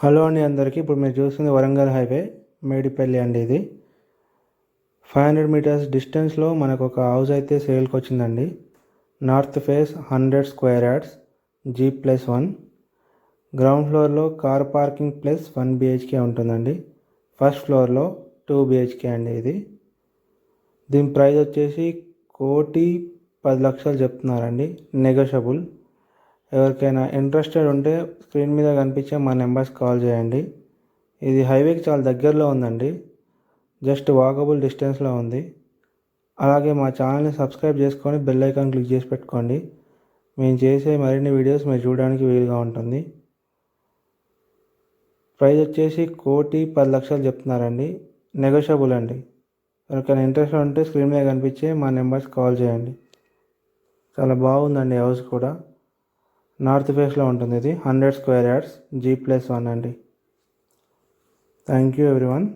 Hello అండి అందరికీ. ఇప్పుడు మీరు చూస్తుంది వరంగల్ హైవే మేడిపల్లి అండి ఇది. ఫైవ్ హండ్రెడ్ మీటర్స్ డిస్టెన్స్లో మనకు ఒక హౌస్ అయితే సేల్కి వచ్చిందండి. North face hundred square yards G plus one. Ground ఫ్లోర్లో car parking plus one BHK ఉంటుందండి. ఫస్ట్ ఫ్లోర్లో టూ బిహెచ్కే అండి ఇది. దీని ప్రైస్ వచ్చేసి కోటి పది లక్షలు చెప్తున్నారండి. నెగోషియబుల్ ఎవరికైనా ఇంట్రెస్టెడ్ ఉంటే స్క్రీన్ మీద కనిపించే మా నెంబర్స్ కాల్ చేయండి. ఇది హైవేకి చాలా దగ్గరలో ఉందండి. జస్ట్ వాకబుల్ డిస్టెన్స్లో ఉంది. అలాగే మా ఛానల్ని సబ్స్క్రైబ్ చేసుకొని బెల్ ఐకాన్ క్లిక్ చేసి పెట్టుకోండి. మేము చేసే మరిన్ని వీడియోస్ మీరు చూడడానికి వీలుగా ఉంటుంది. ప్రైజ్ వచ్చేసి కోటి పది లక్షలు చెప్తున్నారండి. నెగోషియబుల్ అండి. ఎవరికైనా ఇంట్రెస్ట్ ఉంటే స్క్రీన్ మీద కనిపించే మా నెంబర్స్ కాల్ చేయండి. చాలా బాగుందండి హౌస్ కూడా. నార్త్ ఫేస్లో ఉంటుంది ఇది. Hundred square yards. G plus one అండి. Thank you everyone.